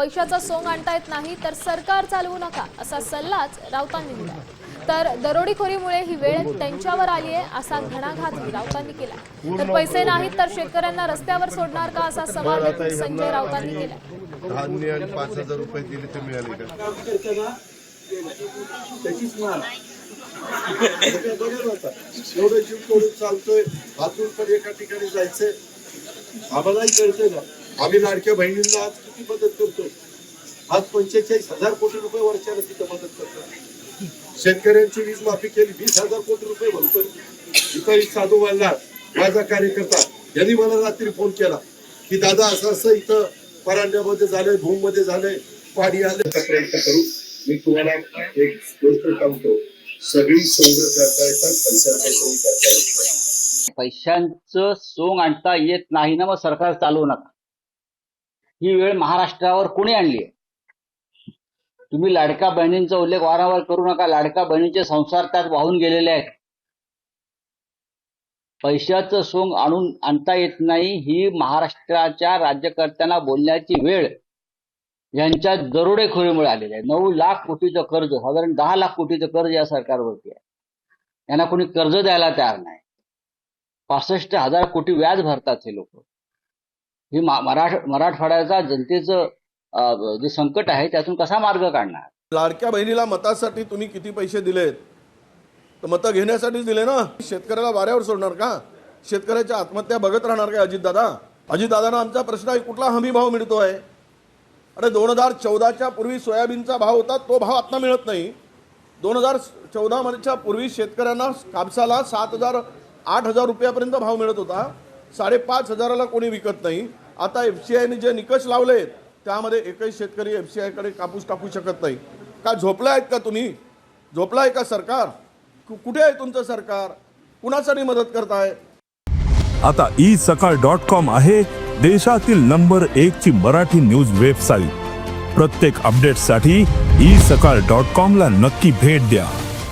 पैशाचा सोंग आणता येत नाही तर सरकार चालवू नका असा सल्लाच राऊतांनी दिला. तर दरोडेखोरीमुळे ही वेळ त्यांच्यावर आली आहे असा घणाघातही राऊतांनी केला. तर पैसे नाहीत तर शेतकऱ्यांना रस्त्यावर सोडणार का असा सवाल संजय राऊतांनी केला. धान्य आणि पाच हजार रुपये दिले ते मिळाले का? त्याचीच मान सगळं बघत होता एवढं जीव तोडून चालतोय हातून पण एका ठिकाणी जायचंय. आम्हालाही कळतंय ना. आम्ही लाडक्या बहिणींना आज किती मदत करतोय? आज पंचेचाळीस हजार कोटी रुपये वर्षाला तिथं मदत करतोय. शेतकऱ्यांची वीज माफी केली वीस हजार कोटी रुपये भरतोय इथं एक साधू मल्हार माझा कार्यकर्ता यांनी मला रात्री फोन केला की दादा असं असं इथं परांड्यामध्ये झालंय भूममध्ये झालंय पाणी आलं प्रयत्न करू. मी तुम्हाला एक गोष्ट सांगतो. सगळी सोंग करता येतात पैशाचा सोंग करता येत. पैशांचं सोंग आणता येत नाही ना मग सरकार चालवू नका. ही वेळ महाराष्ट्रावर कोणी आणली तुम्ही लाडका बहिणींचा उल्लेख वारंवार करू नका. लाडका बहिणींचे संसार त्यात वाहून गेलेले आहेत. पैशाचं सोंग आणून आणता येत नाही ही महाराष्ट्राच्या राज्यकर्त्यांना बोलण्याची वेळ यांच्या दरोडेखोरीमुळे आलेली आहे. नऊ लाख कोटीचं कर्ज साधारण दहा लाख कोटीचं कर्ज या सरकारवरती आहे. यांना कोणी कर्ज द्यायला तयार नाही. पासष्ट हजार कोटी व्याज भरतात हे लोक. ही मा- मराठ मराठवाड्याचा जनतेचं जे संकट आहे त्यातून कसा मार्ग काढणार? लाडक्या बहिणीला मतासाठी तुम्ही किती पैसे दिलेत? तर मतं घेण्यासाठीच दिले ना? शेतकऱ्याला वाऱ्यावर सोडणार का? शेतकऱ्याच्या आत्महत्या बघत राहणार का अजितदादा? अजितदादांना आमचा प्रश्न आहे कुठला हमी भाव आहे? अरे दोन हजार चौदाच्या पूर्वी सोयाबीनचा भाव होता तो भाव आता मिळत नाही. दोन हजार चौदामध्येच्या पूर्वी शेतकऱ्यांना कापसाला सात हजार आठ हजार रुपयापर्यंत भाव मिळत होता. साडेपाच हजाराला कोणी विकत नाही. आता एफ सी आयने जे निकष लावलेत त्यामध्ये एकही शेतकरी एफ सी आयकडे कापूस टाकू शकत नाही. का झोपला आहेत का तुम्ही? झोपला आहे का सरकार? कुठे आहे तुमचं सरकार? कुणासाठी मदत करताय? आता ई सकाळ डॉट कॉम आहे देशातील नंबर एक ची मराठी न्यूज वेबसाईट. प्रत्येक अपडेटसाठी ई सकाळ डॉट कॉम ला नक्की भेट द्या.